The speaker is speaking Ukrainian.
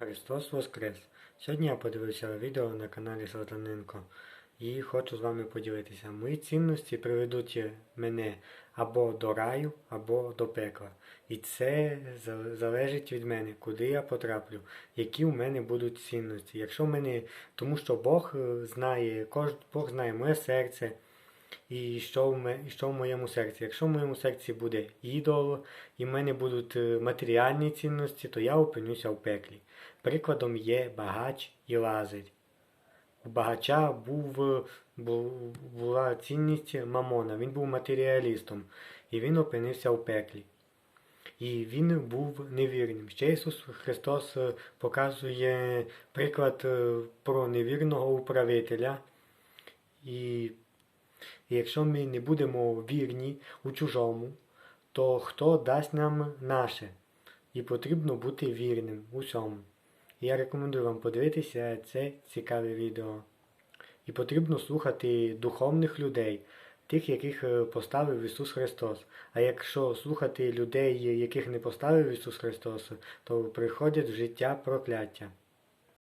Христос Воскрес! Сьогодні я подивився відео на каналі Салтаненко і хочу з вами поділитися. Мої цінності приведуть мене або до раю, або до пекла. І це залежить від мене, куди я потраплю, які у мене будуть цінності. Якщо в мене, тому що Бог е, знає, кож, Бог знає моє серце. І що в, ме- що в моєму серці? Якщо в моєму серці буде ідол, і в мене будуть е, матеріальні цінності, то я опинюся в пеклі. Прикладом є багач і лазарь. У багача був, е, була цінність мамона, він був матеріалістом, і він опинився в пеклі. І він був невірним. Ще Ісус Христос е, показує приклад про невірного управителя. І і якщо ми не будемо вірні у чужому, то хто дасть нам наше? І потрібно бути вірним у всьому. І я рекомендую вам подивитися це цікаве відео. І потрібно слухати духовних людей, тих, яких е, поставив Ісус Христос. А якщо слухати людей, яких не поставив Ісус Христос, то приходять в життя прокляття.